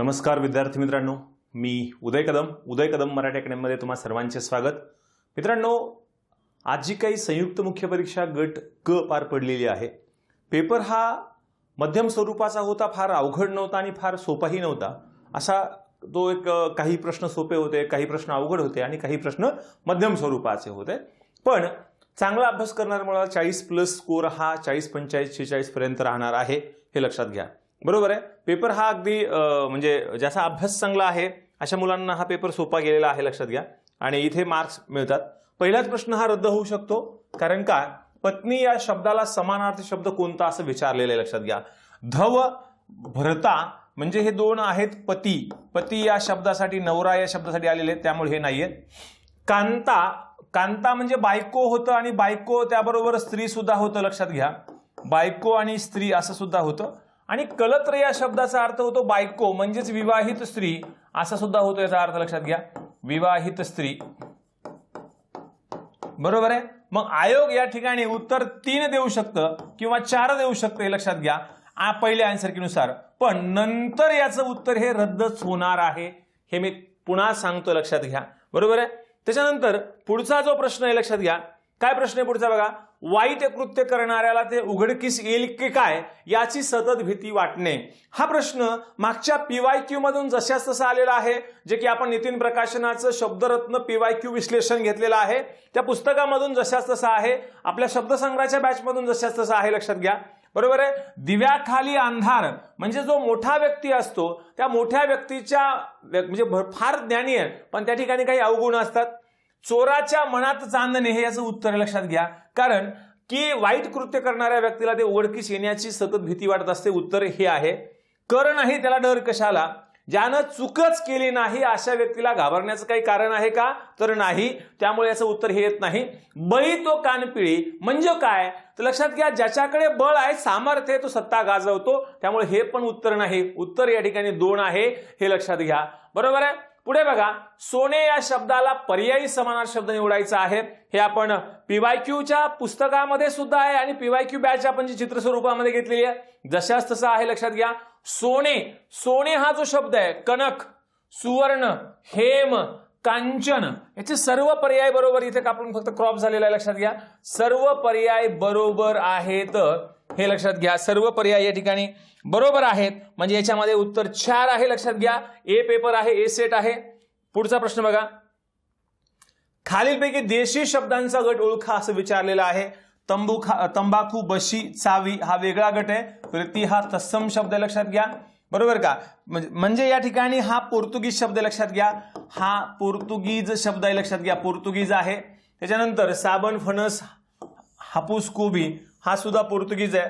नमस्कार विद्यार्थी मित्रांनो. मी उदय कदम उदय कदम मराठी अकॅडमीमध्ये तुम्हा सर्वांचे स्वागत. मित्रांनो आज जी काही संयुक्त मुख्य परीक्षा गट क पार पडलेली आहे. पेपर हा मध्यम स्वरूपाचा होता फार अवघड नव्हता आणि फार सोपाही नव्हता. असा तो एक काही प्रश्न सोपे होते काही प्रश्न अवघड होते आणि काही प्रश्न मध्यम स्वरूपाचे होते. पण चांगला अभ्यास करणाऱ्यामुळे चाळीस प्लस स्कोर हा चाळीस पंचेचाळीस शेहेचाळीस पर्यंत राहणार आहे हे लक्षात घ्या. बरोबर आहे. पेपर हा अगदी म्हणजे ज्याचा अभ्यास चांगला आहे अशा मुलांना हा पेपर सोपा गेलेला आहे लक्षात घ्या. आणि इथे मार्क्स मिळतात. पहिलाच प्रश्न हा रद्द होऊ शकतो. कारण का? पत्नी या शब्दाला समानार्थी शब्द कोणता असं विचारलेलं आहे लक्षात घ्या. धव भरता म्हणजे हे दोन आहेत पती. पती या शब्दासाठी नवरा या शब्दासाठी आलेले आहेत त्यामुळे हे नाहीये. कांता. कांता म्हणजे बायको होतं आणि बायको त्याबरोबर स्त्री सुद्धा होतं लक्षात घ्या. बायको आणि स्त्री असं सुद्धा होतं. आणि कलत्र या शब्दाचा अर्थ होतो बायको म्हणजेच विवाहित स्त्री. असा सुद्धा होतो याचा अर्थ लक्षात घ्या. विवाहित स्त्री. बरोबर आहे? मग आयोग या ठिकाणी उत्तर तीन देऊ शकतं किंवा चार देऊ शकतं हे लक्षात घ्या. पहिल्या आन्सरनुसार पण नंतर याचं उत्तर हे रद्दच होणार आहे. हे मी पुन्हा सांगतो लक्षात घ्या. बरोबर आहे? त्याच्यानंतर पुढचा जो प्रश्न आहे लक्षात घ्या. काय प्रश्न आहे पुढचा बघा? वाईट कृत्य करणाऱ्याला ते उघडकीस येईल की काय? याची सतत भीती वाटणे. हा प्रश्न मागच्या पीवाय क्यू मधून जशाच तसा आलेला आहे जे की आपण नितीन प्रकाशनाचं शब्दरत्न पीवाय क्यू विश्लेषण घेतलेलं आहे. त्या पुस्तकामधून जशाच तसा आहे आपल्या शब्दसंग्रहाच्या बॅचमधून जशाच तसा आहे लक्षात घ्या. बरोबर आहे? दिव्याखाली अंधार म्हणजे जो मोठा व्यक्ती असतो त्या मोठ्या व्यक्तीच्या म्हणजे फार ज्ञानी आहे पण त्या ठिकाणी काही अवगुण असतात. चोराच्या मनात चांदणे हे याचं उत्तर लक्षात घ्या. कारण की वाईट कृत्य करणाऱ्या व्यक्तीला ते ओळखीस येण्याची सतत भीती वाटत असते. उत्तर हे आहे. कर नाही त्याला डर कशाला? ज्यानं चुकच केली नाही अशा व्यक्तीला घाबरण्याचं काही कारण आहे का? तर नाही. त्यामुळे याचं उत्तर हे येत नाही. बळी तो कानपिळी. म्हणजे काय? तर लक्षात घ्या ज्याच्याकडे बळ आहे सामर्थ्य तो सत्ता गाजवतो. त्यामुळे हे पण उत्तर नाही. उत्तर या ठिकाणी दोन आहे हे लक्षात घ्या. बरोबर आहे? पुढे बघा सोने या शब्दाला पर्यायी समानार शब्द निवडायचा आहे. हे आपण पीवायक्यूच्या पुस्तकामध्ये सुद्धा आहे आणि पीवायक्यू बॅच आपण जी चित्र स्वरूपामध्ये घेतलेली आहे जशाच तसं आहे लक्षात घ्या. सोने सोने हा जो शब्द आहे कनक सुवर्ण हेम कांचन याचे सर्व पर्याय बरोबर इथे आपण फक्त क्रॉप झालेला आहे लक्षात घ्या. सर्व पर्याय बरोबर आहेत. हे लक्षात घ्या. सर्व पर्याय या ठिकाणी बरोबर आहेत. म्हणजे याच्यामध्ये उत्तर चार आहे लक्षात घ्या. ए पेपर आहे ए सेट आहे. पुढचा प्रश्न बघा. खालीलपैकी देशी शब्दांचा गट ओळखा असं विचारलेला आहे. तंबू खा तंबाखू बशी चावी हा वेगळा गट आहे. प्रीती हा तत्सम शब्द लक्षात घ्या. बरोबर का? म्हणजे म्हणजे या ठिकाणी हा पोर्तुगीज शब्द लक्षात घ्या. हा पोर्तुगीज शब्द आहे लक्षात घ्या. पोर्तुगीज आहे. त्याच्यानंतर साबण फणस हापूस कोबी हा सुद्धा पोर्तुगीज आहे.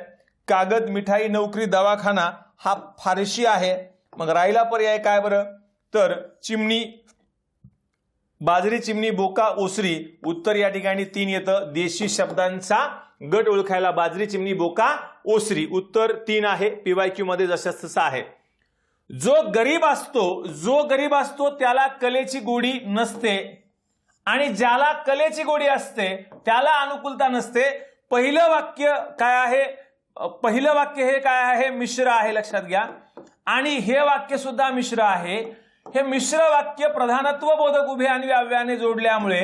कागद मिठाई नोकरी दवाखाना हा फारशी आहे. मग राहिला पर्याय काय बरं? तर चिमणी बाजरी चिमणी बोका ओसरी उत्तर या ठिकाणी तीन येतं. देशी शब्दांचा गट ओळखायला बाजरी चिमणी बोका ओसरी उत्तर तीन आहे. पीवायक्यू मध्ये जसं तसं आहे. जो गरीब असतो जो गरीब असतो त्याला कलेची गोडी नसते. आणि ज्याला कलेची गोडी असते त्याला अनुकूलता नसते पहिलं वाक्य काय आहे? पहिलं वाक्य हे काय आहे? मिश्र आहे लक्षात घ्या. आणि हे वाक्य सुद्धा मिश्र आहे. हे मिश्र वाक्य प्रधानत्व बोधक उभे आणि व्याव्याने जोडल्यामुळे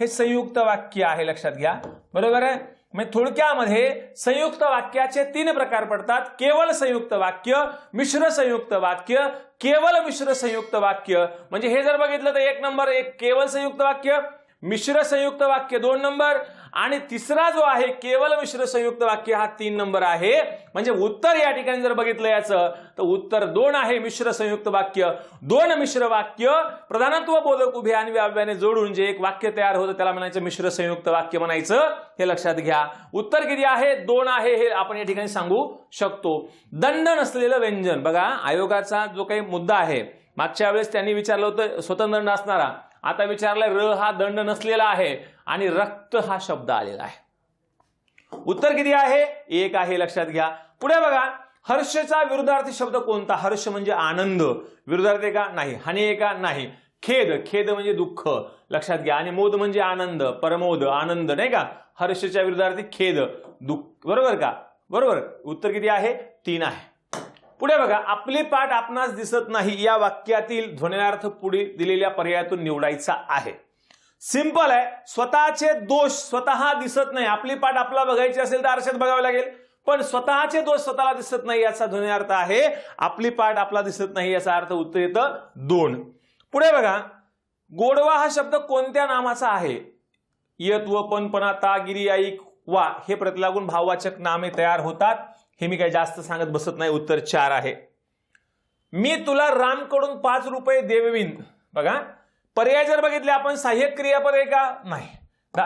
हे संयुक्त वाक्य आहे लक्षात घ्या. बरोबर आहे? म्हणजे थोडक्यामध्ये संयुक्त वाक्याचे तीन प्रकार पडतात. केवळ संयुक्त वाक्य मिश्र संयुक्त वाक्य केवळ मिश्र संयुक्त वाक्य. म्हणजे हे जर बघितलं तर एक नंबर एक केवळ संयुक्त वाक्य मिश्र संयुक्त वाक्य दोन नंबर आणि तिसरा जो आहे केवळ मिश्र संयुक्त वाक्य हा तीन नंबर आहे. म्हणजे उत्तर या ठिकाणी जर बघितलं याचं तर उत्तर दोन आहे मिश्र संयुक्त वाक्य. दोन मिश्र वाक्य प्रधानत्व बोधक उभे आणि व्याव्याने जोडून जे एक वाक्य तयार होतं त्याला म्हणायचं मिश्र संयुक्त वाक्य म्हणायचं. हे लक्षात घ्या. उत्तर किती आहे? दोन आहे हे आपण या ठिकाणी सांगू शकतो. दंड नसलेलं व्यंजन. बघा आयोगाचा जो काही मुद्दा आहे मागच्या वेळेस त्यांनी विचारलं होतं स्वतंत्र दंड असणारा. आता विचारलं र हा दंड नसलेला आहे. आणि रक्त हा शब्द आलेला आहे. उत्तर किती आहे? एक आहे लक्षात घ्या. पुढे बघा हर्षचा विरुद्धार्थी शब्द कोणता? हर्ष म्हणजे आनंद. विरुद्धार्थी का? नाही. हानी आहे का? नाही. खेद. खेद म्हणजे दुःख. लक्षात घ्या. आणि मोद म्हणजे आनंद. परमोद आनंद. नाही का? हर्षच्या विरुद्धार्थी खेद दुःख. बरोबर का? बरोबर. उत्तर किती आहे? तीन आहे. पुढे बघा आपले पाठ आपणास दिसत नाही. या वाक्यातील ध्वनिनार्थ पुढे दिलेल्या पर्यायातून निवडायचा आहे. सिंपल आहे. स्वतःचे दोष स्वतः दिसत नाही. आपली पाठ आपला बघायची असेल तर आरशात बघावं लागेल. पण स्वतःचे दोष स्वतःला दिसत नाही याचा ध्वनिअर्थ आहे आपली पाठ आपला दिसत नाही याचा अर्थ उत्तर येतं दोन. पुढे बघा. गोडवा हा शब्द कोणत्या नामाचा आहे? यत व पण ता गिरी ऐक वा हे प्रतिलागून भाववाचक नामे तयार होतात. हे मी काही जास्त सांगत बसत नाही. उत्तर चार आहे. मी तुला रामकडून पाच रुपये देवीन. बघा. पर्याय जर बघितले आपण सहाय्यक क्रियापद आहे का नाही.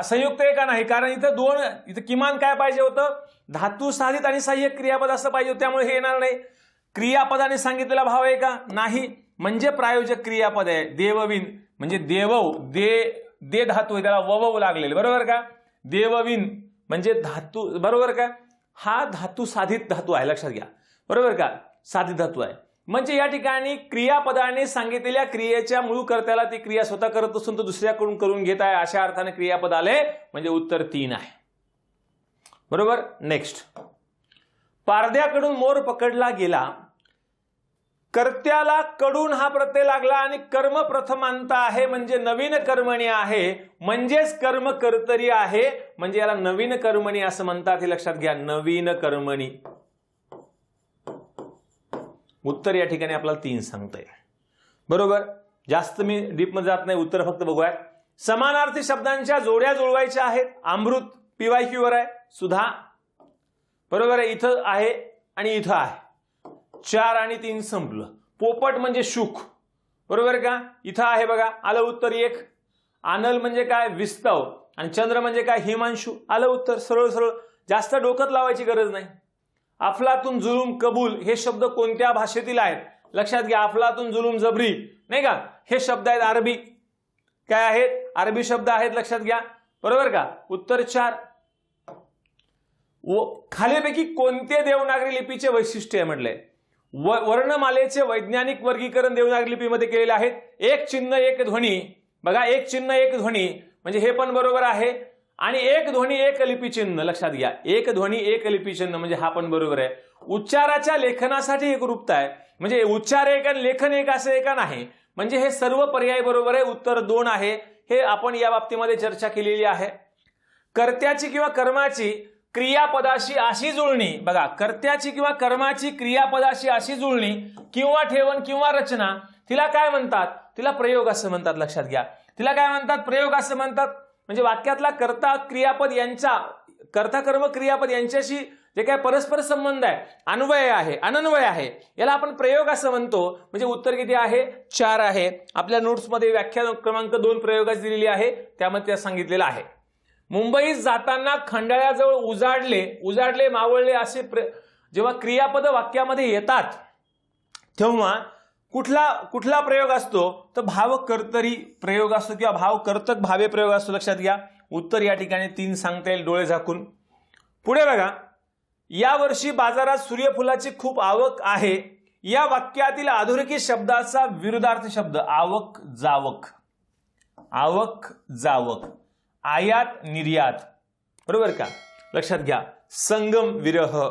संयुक्त आहे का नाही कारण इथं दोन इथं किमान काय पाहिजे होतं? धातू साधित आणि सहाय्यक क्रियापद असं पाहिजे त्यामुळे हे येणार नाही. क्रियापदाने सांगितलेला भाव आहे का? नाही. म्हणजे प्रायोजक क्रियापद आहे देवविन. म्हणजे देवव दे दे धातू आहे त्याला ववव लागलेले. बरोबर का? देवविन. म्हणजे धातू बरोबर का? हा धातू साधित धातू आहे लक्षात घ्या. बरोबर का? साधित धातू आहे. म्हणजे या ठिकाणी क्रियापदाने सांगितलेल्या क्रियेच्या मूळ कर्त्याला ती क्रिया स्वतः करत असून तो दुसऱ्याकडून करून घेत आहे. अशा अर्थाने क्रियापद आले म्हणजे उत्तर तीन आहे. बरोबर? नेक्स्ट पारद्याकडून मोर पकडला गेला. कर्त्याला कडून हा प्रत्यय लागला आणि कर्म प्रथमांत आहे म्हणजे नवीन कर्मणी आहे. म्हणजेच कर्म कर्तरी आहे. म्हणजे याला नवीन कर्मणी असं म्हणतात हे लक्षात घ्या. नवीन कर्मणी. उत्तर या ठिकाणी आपल्याला तीन सांगतंय. बरोबर? जास्त मी डीपमध्ये जात नाही उत्तर फक्त बघूयात. समानार्थी शब्दांच्या जोड्या जुळवायच्या आहेत. अमृत पीवाय क्यूवर आहे. सुधा. बरोबर आहे? इथं आहे आणि इथं आहे. चार आणि तीन संपलं. पोपट म्हणजे शुक. बरोबर का? इथं आहे बघा. आलं उत्तर एक. आनल म्हणजे काय? विस्तव. आणि चंद्र म्हणजे काय? हिमांशू. आलं उत्तर. सरळ सरळ. जास्त डोकत लावायची गरज नाही. अफलातून जुलूम कबूल हे शब्द कोणत्या भाषेतील आहेत? लक्षात घ्या अफलातून जुलूम जबरी नाही का? हे शब्द आहेत अरबी. काय आहेत? अरबी शब्द आहेत लक्षात घ्या. बरोबर का? उत्तर चार व खालीपैकी कोणते देवनागरी लिपीचे वैशिष्ट्य आहे म्हटलंय? व वर्णमालेचे वैज्ञानिक वर्गीकरण देवनागरी लिपीमध्ये केलेले आहेत. एक चिन्ह एक ध्वनी. बघा एक चिन्ह एक ध्वनी. म्हणजे हे पण बरोबर आहे. आणि एक ध्वनी एक लिपीचिन्ह लक्षात घ्या. एक ध्वनी एक लिपीचिन्ह म्हणजे हा पण बरोबर आहे. उच्चाराच्या लेखनासाठी एक रूपता आहे. म्हणजे उच्चार एक आणि लेखन एक असं आहे नाही. म्हणजे हे सर्व पर्याय बरोबर आहे. उत्तर दोन आहे. हे आपण या बाबतीमध्ये चर्चा केलेली आहे. कर्त्याची किंवा कर्माची क्रियापदाशी अशी जुळणी बघा कर्त्याची किंवा कर्माची क्रियापदाशी अशी जुळणी किंवा ठेवण किंवा रचना तिला काय म्हणतात? तिला प्रयोग असं म्हणतात लक्षात घ्या. तिला काय म्हणतात? प्रयोग असं म्हणतात म्हणजे वाक्यातला कर्ता क्रियापद यांचा कर्ता कर्म क्रियापद यांच्याशी जे काय परस्पर संबंध आहे अन्वय आहे अनन्वय आहे याला आपण प्रयोग असं म्हणतो. म्हणजे उत्तर किती आहे? चार आहे. आपल्या नोट्समध्ये व्याख्या क्रमांक दोन प्रयोगाची दिलेली आहे. त्यामध्ये त्या सांगितलेलं आहे. मुंबईत जाताना खंडाळ्याजवळ उजाडले उजाडले मावळले असे प्र जेव्हा क्रियापद वाक्यामध्ये येतात तेव्हा कुठला कुठला प्रयोग असतो तर भाव कर्तरी प्रयोग असतो किंवा भाव कर्तक भावे प्रयोग असतो लक्षात घ्या. उत्तर या ठिकाणी तीन सांगता येईल डोळे झाकून. पुढे बघा यावर्षी बाजारात सूर्यफुलाची खूप आवक आहे. या वाक्यातील अधोरेखित शब्दाचा विरुद्धार्थ शब्द आवक जावक. आवक जावक. आयात निर्यात. बरोबर का? लक्षात घ्या. संगम विरह.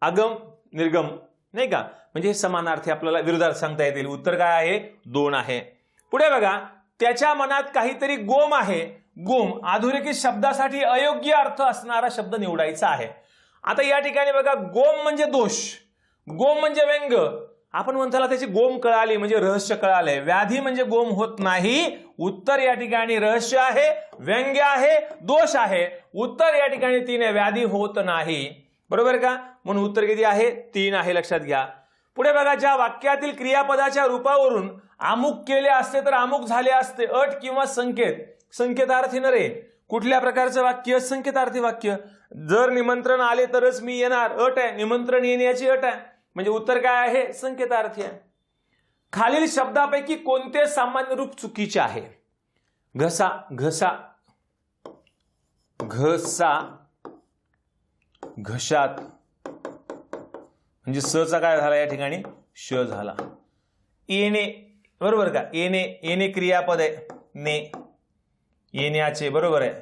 अगम निर्गम. नाही का? म्हणजे समानार्थी आपल्याला विरोधार्थ सांगता येतील. उत्तर काय आहे? दोन आहे. पुढे बघा त्याच्या मनात काहीतरी गोम आहे. गोम अधोरेखित शब्दासाठी अयोग्य अर्थ असणारा शब्द निवडायचा आहे. आता या ठिकाणी बघा गोम म्हणजे दोष. गोम म्हणजे व्यंग. आपण म्हणताला त्याची गोम कळाली म्हणजे रहस्य कळालंय. व्याधी म्हणजे गोम होत नाही. उत्तर या ठिकाणी रहस्य आहे व्यंग्य आहे दोष आहे. उत्तर या ठिकाणी तीन आहे व्याधी होत नाही. बरोबर का? म्हणून उत्तर किती आहे? तीन आहे. लक्षात घ्या. पुढे बघा ज्या वाक्यातील क्रियापदाच्या रूपावरून अमुक केले असते तर अमुक झाले असते अट किंवा संकेत. संकेतार्थी न रे कुठल्या प्रकारचं वाक्य? संकेतार्थी वाक्य. जर निमंत्रण आले तरच मी येणार. अट आहे. निमंत्रण येण्याची अट आहे. म्हणजे उत्तर काय आहे? संकेतार्थी आहे. खालील शब्दापैकी कोणते सामान्य रूप चुकीचे आहे? घसा घसा घसा घशात म्हणजे सचा काय झाला या ठिकाणी? श झाला. येणे बरोबर का? येणे येणे क्रियापद आहे. ने. येण्याचे बरोबर आहे.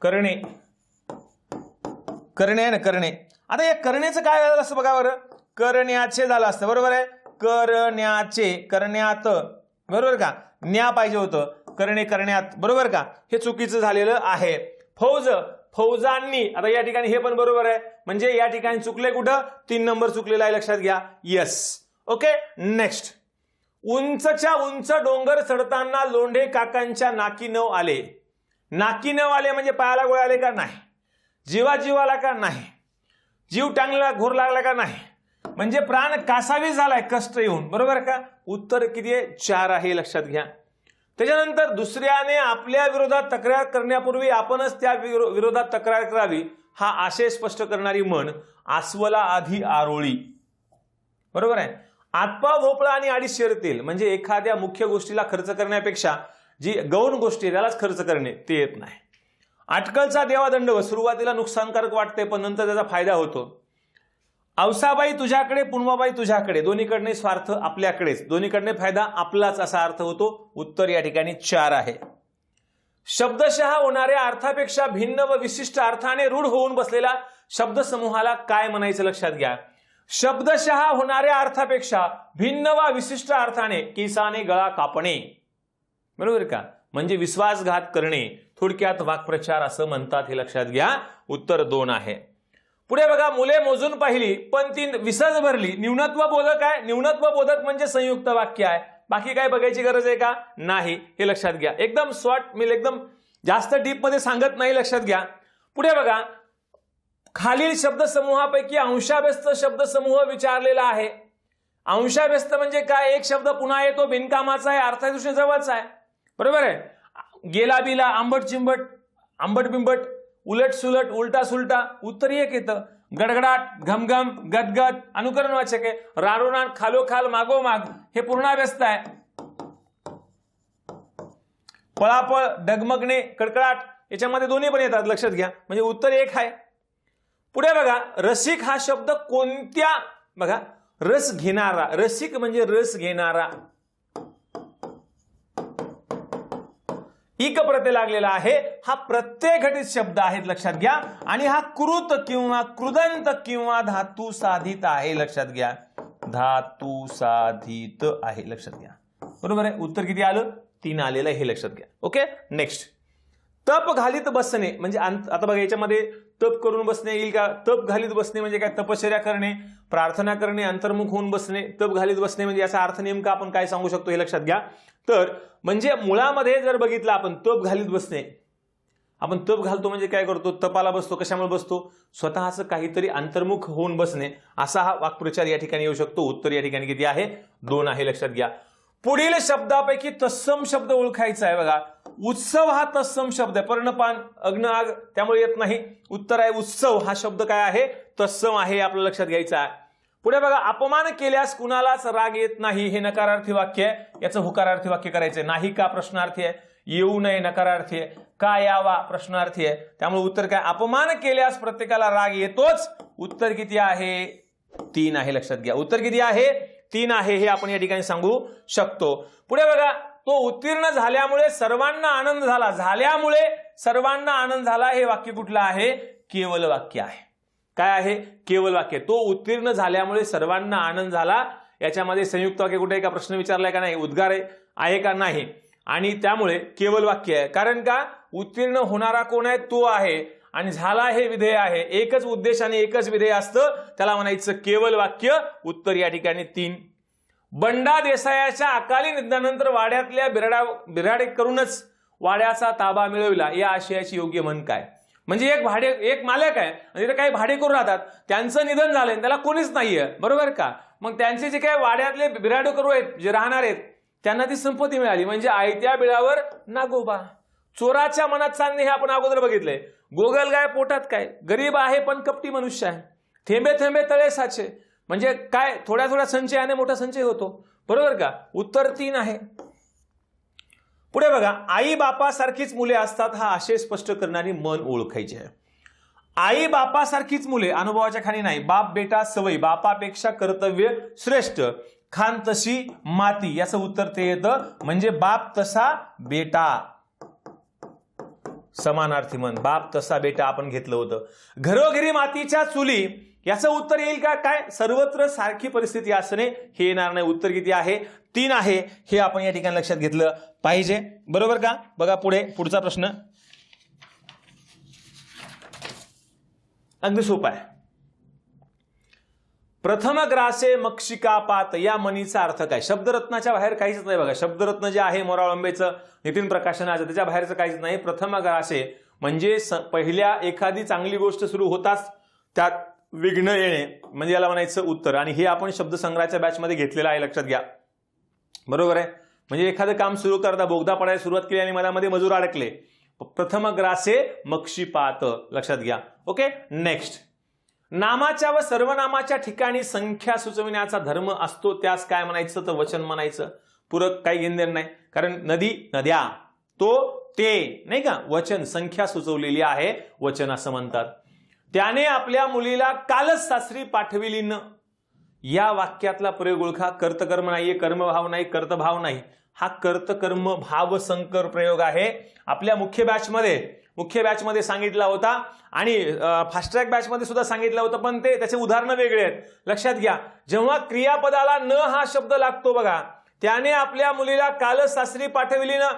करणे. करणे आहे ना करणे. आता या करण्याचं काय झालं असतं बघा बरं. करण्याचे झालं असतं बरोबर आहे? करण्याचे करण्यात बरोबर का? न्या पाहिजे होतं. करणे करण्यात बरोबर का? हे चुकीचं झालेलं आहे. फौज फौजांनी आता या ठिकाणी हे पण बरोबर आहे. म्हणजे या ठिकाणी चुकले कुठं? तीन नंबर चुकलेला आहे लक्षात घ्या. येस ओके नेक्स्ट उंचच्या उंच डोंगर चढताना लोंढे काकांच्या नाकी नव आले. नाकी नव आले म्हणजे पायाला गोळे आले का नाही? जीवा जीवाला का नाही? जीव टांगला घोर लागला का नाही? म्हणजे प्राण कासावी झालाय कष्ट येऊन. बरोबर का? उत्तर किती आहे? चार आहे लक्षात घ्या. त्याच्यानंतर दुसऱ्याने आपल्या विरोधात तक्रार करण्यापूर्वी आपणच त्या विरो- विरोधात तक्रार करावी हा आशय स्पष्ट करणारी म्हण आस्वला आधी आरोळी. बरोबर आहे? आत्पा भोपळा आणि आडी शिरतील म्हणजे एखाद्या मुख्य गोष्टीला खर्च करण्यापेक्षा जी गौण गोष्टी आहे त्यालाच खर्च करणे ते येत नाही. अटकलचा देवादंड सुरुवातीला नुकसानकारक वाटते पण नंतर त्याचा फायदा होतो. औसाबाई तुझ्याकडे पुनवाबाई तुझ्याकडे. दोन्हीकडने स्वार्थ आपल्याकडेच. दोन्हीकडने फायदा आपलाच असा अर्थ होतो. उत्तर या ठिकाणी चार आहे. शब्दशः होणाऱ्या अर्थापेक्षा भिन्न व विशिष्ट अर्थाने रूढ होऊन बसलेला शब्दसमूहाला काय म्हणायचं लक्षात घ्या? शब्दशः होणाऱ्या अर्थापेक्षा भिन्न वा विशिष्ट अर्थाने केसाने गळा कापणे. बरोबर का? म्हणजे विश्वासघात करणे. थोडक्यात वाक्प्रचार असं म्हणतात हे लक्षात घ्या. उत्तर दोन आहे. पुढे बघा मुले मोजून पाहिली पण ती विसर्ज भरली. न्यूनत्व बोधक आहे. न्यूनत्व बोधक म्हणजे संयुक्त वाक्य आहे. बाकी काय बघायची गरज आहे का? नाही. हे लक्षात घ्या. एकदम शॉर्ट मी एकदम जास्त डीपमध्ये सांगत नाही लक्षात घ्या. पुढे बघा खालील शब्दसमूहापैकी अंशाव्यस्त शब्दसमूह विचारलेला आहे. अंशाव्यस्त म्हणजे काय? एक शब्द पुन्हा येतो बिनकामाचा आहे अर्थदृष्टी जवळचा आहे. बरोबर आहे? गेला बिला आंबट चिंबट आंबट बिंबट उलट सुलट उलटा सुलटा उत्तर एक येतं. गडगडाट घमघम गदगद अनुकरण वाचक आहे रारोनाट खालोखाल मागोमाग हे पूर्णाव्यस्त आहे. पळापळ डगमगणे कडकडाट याच्यामध्ये दोन्ही पण येतात. लक्षात घ्या. म्हणजे उत्तर एक आहे. पुढे बघा रसिक हा शब्द कोणत्या बघा रस घेणारा. रसिक म्हणजे रस घेणारा. इक प्रत्यय लागलेला आहे. हा प्रत्यय घटित शब्द आहे लक्षात घ्या. आणि हा कृत किंवा कृदंत किंवा धातू साधित आहे लक्षात घ्या. धातू साधित आहे लक्षात घ्या. बरोबर आहे? उत्तर किती आलं? तीन आलेलं हे लक्षात घ्या. ओके? नेक्स्ट तप घालीत बसणे म्हणजे आता बघा याच्यामध्ये तप करून बसणे येईल का? तप घालीत बसणे म्हणजे काय? तपश्चर्या करणे प्रार्थना करणे अंतर्मुख होऊन बसणे तप घालीत बसणे म्हणजे याचा अर्थ नेमका आपण काय सांगू शकतो हे लक्षात घ्या. तर म्हणजे मुळामध्ये जर बघितलं आपण तप घालीत बसणे आपण तप घालतो म्हणजे काय करतो? तपाला बसतो कशामुळे बसतो? स्वतःचं काहीतरी अंतर्मुख होऊन बसणे असा हा वाक्प्रचार या ठिकाणी येऊ शकतो. उत्तर या ठिकाणी किती आहे? दोन आहे लक्षात घ्या. पुढील शब्दापैकी तत्सम शब्द ओळखायचा आहे बघा. उत्सव हा तत्सम शब्द आहे. पर्णपान अग्न आग त्यामुळे येत नाही. उत्तर आहे उत्सव. हा शब्द काय आहे? तत्सम आहे आपल्या लक्षात घ्यायचा आहे. पुढे बघा अपमान केल्यास कुणालाच राग येत नाही. हे नकारार्थी वाक्य आहे. याचं हुकारार्थी वाक्य करायचंय. नाही का प्रश्नार्थी आहे? येऊ नये नकारार्थी आहे. का यावा? प्रश्नार्थी आहे. त्यामुळे उत्तर काय? अपमान केल्यास प्रत्येकाला राग येतोच. उत्तर किती आहे? तीन आहे लक्षात घ्या. उत्तर किती आहे? तीन आहे हे आपण या ठिकाणी सांगू शकतो. पुढे बघा तो उत्तीर्ण झाल्यामुळे सर्वांना आनंद झाला. झाल्यामुळे सर्वांना आनंद झाला हे वाक्य कुठलं आहे? केवल वाक्य आहे. काय आहे? केवल वाक्य. तो उत्तीर्ण झाल्यामुळे सर्वांना आनंद झाला. याच्यामध्ये संयुक्त वाक्य कुठे का प्रश्न विचारलाय का नाही? उद्गार आहे आहे का नाही? आणि त्यामुळे केवल वाक्य आहे. कारण का? उत्तीर्ण होणारा कोण आहे? तो आहे. आणि झाला हे विधेय आहे. एकच उद्देश आणि एकच विधेय असतं. त्याला म्हणायचं केवल वाक्य उत्तर या ठिकाणी तीन. बंडा देसायाच्या अकाली निधनानंतर वाड्यातल्या बिराडा बिराडे करूनच वाड्याचा ताबा मिळविला. या आशयाची योग्य म्हण काय? म्हणजे एक भाडे एक मालक आहे आणि तिथे काही भाडेकरू राहतात. त्यांचं निधन झालंय त्याला कोणीच नाहीये. बरोबर का? मग त्यांचे जे काही वाड्यातले बिराडेकरू आहेत जे राहणार आहेत त्यांना ती संपत्ती मिळाली. म्हणजे आयत्या बिळावर नागोबा. चोराच्या मनात चांदणे हे आपण अगोदर बघितलंय. गोगल गाय पोटात काय? गरीब आहे पण कपटी मनुष्य आहे. थेंबे थेंबे तळे साचे. म्हणजे काय? थोड्या थोड्या संचयाने मोठा संचय होतो. बरोबर का? उत्तर तीन आहे. पुढे बघा आई बापासारखीच मुले असतात हा आशय स्पष्ट करणारी मन ओळखायची आहे. आई बापासारखीच मुले अनुभवाच्या खाली नाही. बाप बेटा सवय बापापेक्षा कर्तव्य श्रेष्ठ. खान तशी माती याचं उत्तर ते येतं. म्हणजे बाप तसा बेटा. समानार्थी मन बाप तसा बेटा आपण घेतलं होतं. घरोघरी मातीच्या चुली याचं उत्तर येईल का? काय? सर्वत्र सारखी परिस्थिती असणे हे येणार नाही. उत्तर किती आहे? तीन आहे. हे आपण या ठिकाणी लक्षात घेतलं पाहिजे. बरोबर का? बघा पुढे पुढचा प्रश्न. अगदी सोपा आहे. प्रथम ग्रासे मक्षिका पात. या मनीचा अर्थ काय? शब्दरत्नाच्या बाहेर काहीच नाही बघा. शब्दरत्न जे आहे मोराळंबेचं नितीन प्रकाशनाचं त्याच्या बाहेरचं काहीच नाही. प्रथम ग्रासे म्हणजे स- पहिल्या एखादी चांगली गोष्ट सुरू होताच त्यात विघ्न येणे म्हणजे याला म्हणायचं उत्तर. आणि हे आपण शब्दसंग्रहाच्या बॅचमध्ये घेतलेलं आहे लक्षात घ्या. बरोबर आहे? म्हणजे एखादं काम सुरू करता बोगदा पडायला सुरुवात केली आणि मधामध्ये मजूर अडकले. प्रथम ग्रासे मक्षीपात. लक्षात घ्या. ओके? नेक्स्ट नामाच्या व सर्वनामाच्या ठिकाणी संख्या सुचविण्याचा धर्म असतो त्यास काय म्हणायचं? तर वचन म्हणायचं. पूरक काही घेणदेण नाही. कारण नदी नद्या तो ते नाही का? वचन संख्या सुचवलेली आहे वचन असं म्हणतात. त्याने आपल्या मुलीला कालच सासरी पाठविली न. या वाक्यातला प्रयोग ओळखा. कर्तकर्म नाहीये कर्मभाव नाही कर्तभाव नाही. हा कर्तकर्म भाव संकर प्रयोग आहे. आपल्या मुख्य बॅचमध्ये मुख्य बॅचमध्ये सांगितला होता. आणि फास्ट ट्रॅक बॅचमध्ये सुद्धा सांगितलं होतं पण ते त्याचे उदाहरणं वेगळे आहेत. लक्षात घ्या जेव्हा क्रियापदाला न हा शब्द लागतो बघा त्याने आपल्या मुलीला कालच सासरी पाठविली न.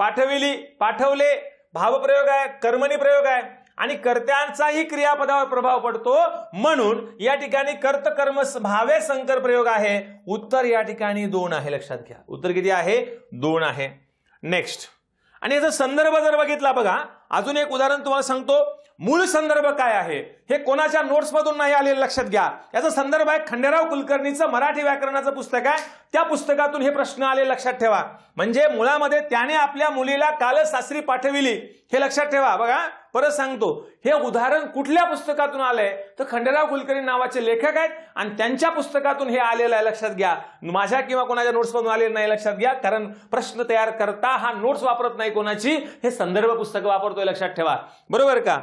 पाठविली पाठवले भावप्रयोग आहे कर्मणी प्रयोग आहे आणि कर्त्यांचाही क्रियापदावर प्रभाव पडतो. म्हणून या ठिकाणी कर्त कर्म भावे संकर प्रयोग आहे. उत्तर या ठिकाणी दोन आहे लक्षात घ्या. उत्तर किती आहे? दोन आहे. नेक्स्ट आणि याचा संदर्भ जर बघितला बघा अजून एक उदाहरण तुम्हाला सांगतो. मूळ संदर्भ काय आहे? हे कोणाच्या नोट्स मधून नाही आलेलं लक्षात घ्या. याचा संदर्भ आहे खंडेराव कुलकर्णीचं मराठी व्याकरणाचं पुस्तक आहे. त्या पुस्तकातून हे प्रश्न आले लक्षात ठेवा. म्हणजे मुळामध्ये त्याने आपल्या मुलीला कालच सासरी पाठविली. हे लक्षात ठेवा. बघा परत सांगतो. हे उदाहरण कुठल्या पुस्तकातून आलंय? तर खंडेराव कुलकर्णी नावाचे लेखक आहेत आणि त्यांच्या पुस्तकातून हे आलेलं आहे. लक्षात घ्या. माझ्या किंवा कोणाच्या नोट्स मधून आलेलं नाही लक्षात घ्या. कारण प्रश्न तयार करता हा नोट्स वापरत नाही कोणाची. हे संदर्भ पुस्तक वापरतोय लक्षात ठेवा. बरोबर का?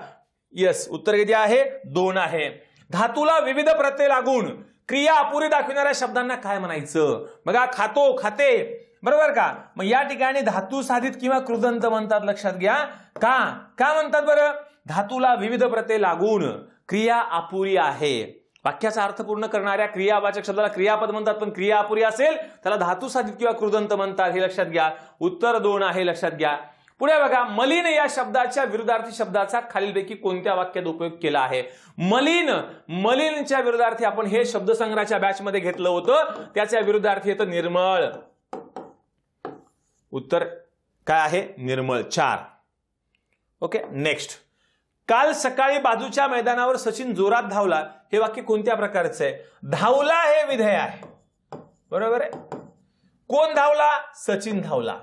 येस उत्तर किती आहे? दोन आहे. धातूला विविध प्रत्यय लागून क्रिया अपुरी दाखविणाऱ्या शब्दांना काय म्हणायचं? बघा खातो खाते. बरोबर का? मग या ठिकाणी धातू साधित किंवा कृदंत म्हणतात लक्षात घ्या. का? का म्हणतात बरं? धातूला विविध प्रत्यय लागून क्रिया अपुरी आहे. वाक्याचा अर्थ पूर्ण करणाऱ्या क्रियावाचक शब्दाला क्रियापद म्हणतात पण क्रिया अपुरी असेल त्याला धातू साधित किंवा कृदंत म्हणतात हे लक्षात घ्या. उत्तर दोन आहे लक्षात घ्या. पुढे बघा मलिन या शब्दाच्या विरुद्धार्थी शब्दाचा खालीलपैकी कोणत्या वाक्यात उपयोग केला आहे? मलिन मलिनच्या विरुद्धार्थी आपण हे शब्दसंग्रहाच्या बॅचमध्ये घेतलं होतं. त्याच्या विरुद्धार्थी येतं निर्मळ. उत्तर काय आहे? निर्मळ चार. ओके नेक्स्ट काल सकाळी बाजूच्या मैदानावर सचिन जोरात धावला. हे वाक्य कोणत्या प्रकारचं आहे? धावला हे विधेय आहे. बरोबर आहे? कोण धावला? सचिन धावला.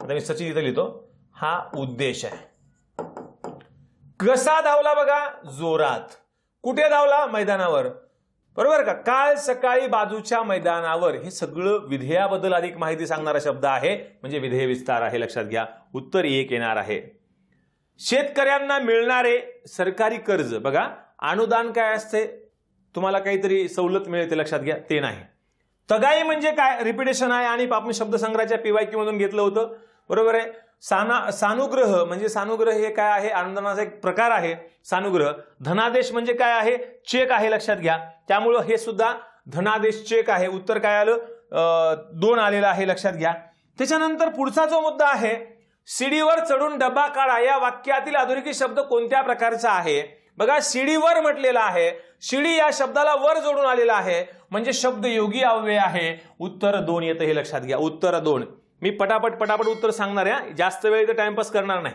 आता मी सचिन इथं लिहितो. हा उद्देश आहे. कसा धावला बघा? जोरात. कुठे धावला? मैदानावर. बरोबर का? काल सकाळी बाजूच्या मैदानावर हे सगळं विधेयाबद्दल अधिक माहिती सांगणारा शब्द आहे म्हणजे विधेय विस्तार आहे लक्षात घ्या. उत्तर एक येणार आहे. शेतकऱ्यांना मिळणारे सरकारी कर्ज बघा अनुदान काय असते? तुम्हाला काहीतरी सवलत मिळते लक्षात घ्या ते नाही. तगाई म्हणजे काय? रिपिटेशन आहे आणि आपण शब्दसंग्रहाच्या पीवायक्यू मधून घेतलं होतं. बरोबर आहे? साना सानुग्रह म्हणजे सानुग्रह हे काय आहे? अनुदानाचा एक प्रकार आहे सानुग्रह. धनादेश म्हणजे काय आहे? चेक आहे लक्षात घ्या. त्यामुळं हे सुद्धा धनादेश चेक आहे. उत्तर काय आलं? दोन आलेलं आहे लक्षात घ्या. त्याच्यानंतर पुढचा जो मुद्दा आहे शिडीवर चढून डब्बा काढा. या वाक्यातील अधोरेखित शब्द कोणत्या प्रकारचा आहे? बघा शिडीवर म्हटलेला आहे. शिडी या शब्दाला वर जोडून आलेला आहे. म्हणजे शब्द योगी अव्यय आहे. उत्तर दोन येतं हे लक्षात घ्या. उत्तर दोन. मी पटापट पटापट उत्तर सांगणार आहे जास्त वेळ इथं टाइमपास करणार नाही.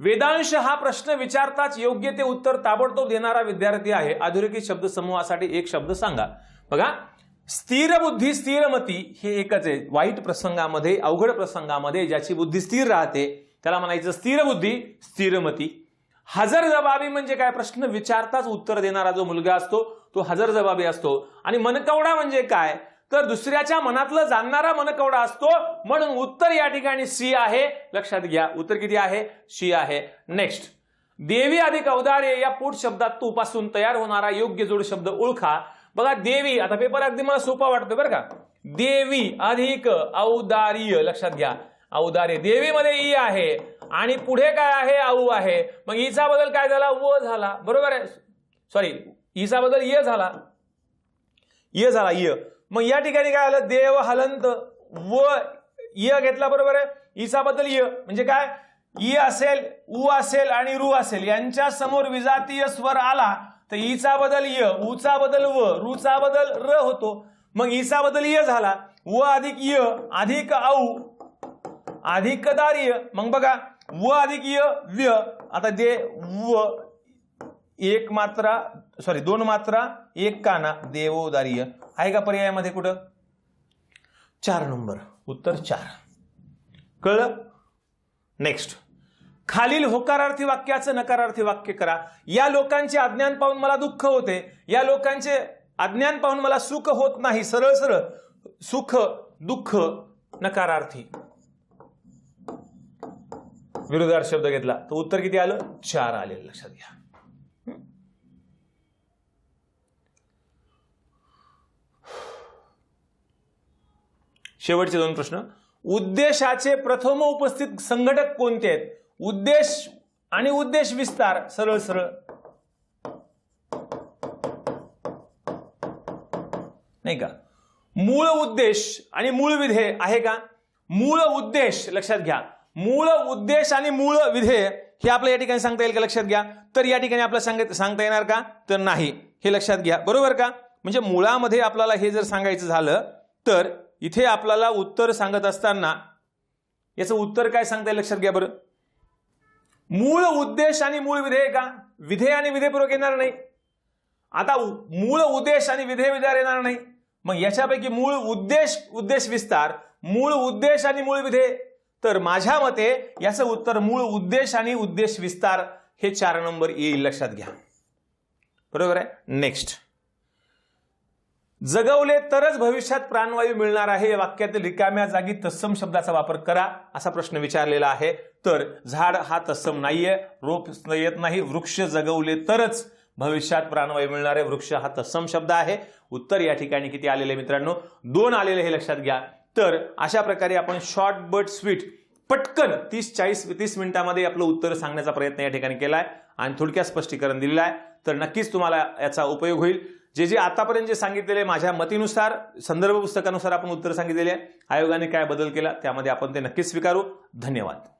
वेदांश हा प्रश्न विचारताच योग्य ते उत्तर ताबडतोब देणारा विद्यार्थी आहे. अधोरेखित शब्द समूहासाठी एक शब्द सांगा. बघा स्थिर बुद्धी स्थिर मती हे एकच आहे. वाईट प्रसंगामध्ये अवघड प्रसंगामध्ये ज्याची बुद्धी स्थिर राहते त्याला म्हणायचं स्थिर बुद्धी स्थिर मती. हजर जबाबी म्हणजे काय? प्रश्न विचारताच उत्तर देणारा जो मुलगा असतो तो हजर जबाबी असतो. आणि मनकवडा म्हणजे काय? तर दुसऱ्याच्या मनातलं जाणणारा मनकवडा असतो? म्हणून उत्तर या ठिकाणी सी आहे. लक्षात घ्या उत्तर किती आहे? सी आहे. नेक्स्ट देवी अधिक औदार्य या पोट शब्दात तूपासून तयार होणारा योग्य जोड शब्द ओळखा. बघा देवी आता पेपर अगदी मला सोपा वाटतो बरं का. देवी अधिक औदार्य लक्षात घ्या. औदार्य देवीमध्ये ई आहे. आणि पुढे काय आहे? आऊ आहे. मग ईचा बदल काय झाला? व झाला. बरोबर आहे? सॉरी ईचा बदल य झाला. य झाला य. मग या ठिकाणी काय आलं? देव हलंत व य घेतला बरोबर आहे? ईचा बदल य. म्हणजे काय? इ असेल उ असेल आणि रु असेल. यांच्या समोर विजातीय स्वर आला तर ईचा बदल य उचा बदल व रूचा बदल र होतो. मग ईचा बदल य झाला व अधिक य अधिक औ अधिक दार्य मग बघा व अधिक य व्य. आता दे व एक मात्रा सॉरी दोन मात्रा एक काना देवोदार्य आहे का पर्यायामध्ये कुठं? चार नंबर. उत्तर चार. कळलं? नेक्स्ट खालील होकारार्थी वाक्याचं नकारार्थी वाक्य करा. या लोकांचे अज्ञान पाहून मला दुःख होते. या लोकांचे अज्ञान पाहून मला सुख होत नाही. सरळ सरळ. सुख दुःख नकारार्थी. विरोधार्थ शब्द घेतला. तर उत्तर किती आलं? चार आले लक्षात घ्या. शेवटचे दोन प्रश्न. उद्देशाचे प्रथम उपस्थित संघटक कोणते आहेत? उद्देश आणि उद्देश विस्तार. सरळ सरळ. नाही का? मूळ उद्देश आणि मूळ विधेय आहे का? मूळ उद्देश लक्षात घ्या. मूळ उद्देश आणि मूळ विधेय हे आपल्या या ठिकाणी सांगता येईल का? लक्षात घ्या. तर या ठिकाणी आपल्याला सांगत सांगता येणार का? तर नाही. हे लक्षात घ्या. बरोबर का? म्हणजे मुळामध्ये आपल्याला हे जर सांगायचं झालं तर इथे आपल्याला उत्तर सांगत असताना याचं उत्तर काय सांगता येईल लक्षात घ्या बरं. मूळ उद्देश आणि मूळ विधेय का? विधेय आणि विधेयपूर्वक येणार नाही. आता मूळ उद्देश आणि विधेय विचार येणार नाही. मग याच्यापैकी मूळ उद्देश उद्देश विस्तार मूळ उद्देश आणि मूळ विधेय. तर माझ्या मते याचं उत्तर मूळ उद्देश आणि उद्देश विस्तार हे चार नंबर येईल लक्षात घ्या. बरोबर आहे? नेक्स्ट जगवले तरच भविष्यात प्राणवायू मिळणार आहे. या वाक्यातील रिकाम्या जागी तत्सम शब्दाचा वापर करा असा प्रश्न विचारलेला आहे. तर झाड हा तत्सम नाहीये रोप येत नाही वृक्ष जगवले तरच भविष्यात प्राणवायू मिळणारे वृक्ष हा तत्सम शब्द आहे. उत्तर या ठिकाणी किती आलेले मित्रांनो? दोन आलेले हे लक्षात घ्या. तर अशा प्रकारे आपण शॉर्ट बट स्वीट पटकन तीस चाळीस तीस मिनिटामध्ये आपलं उत्तर सांगण्याचा प्रयत्न या ठिकाणी केलाय आणि थोडक्यात स्पष्टीकरण दिलेलं आहे. तर नक्कीच तुम्हाला याचा उपयोग होईल. जे जे आतापर्यंत जे सांगितलेले माझ्या मतीनुसार संदर्भ पुस्तकानुसार आपण उत्तर सांगितलेले आहे. आयोगाने काय बदल केला त्यामध्ये आपण ते नक्कीच स्वीकारू. धन्यवाद.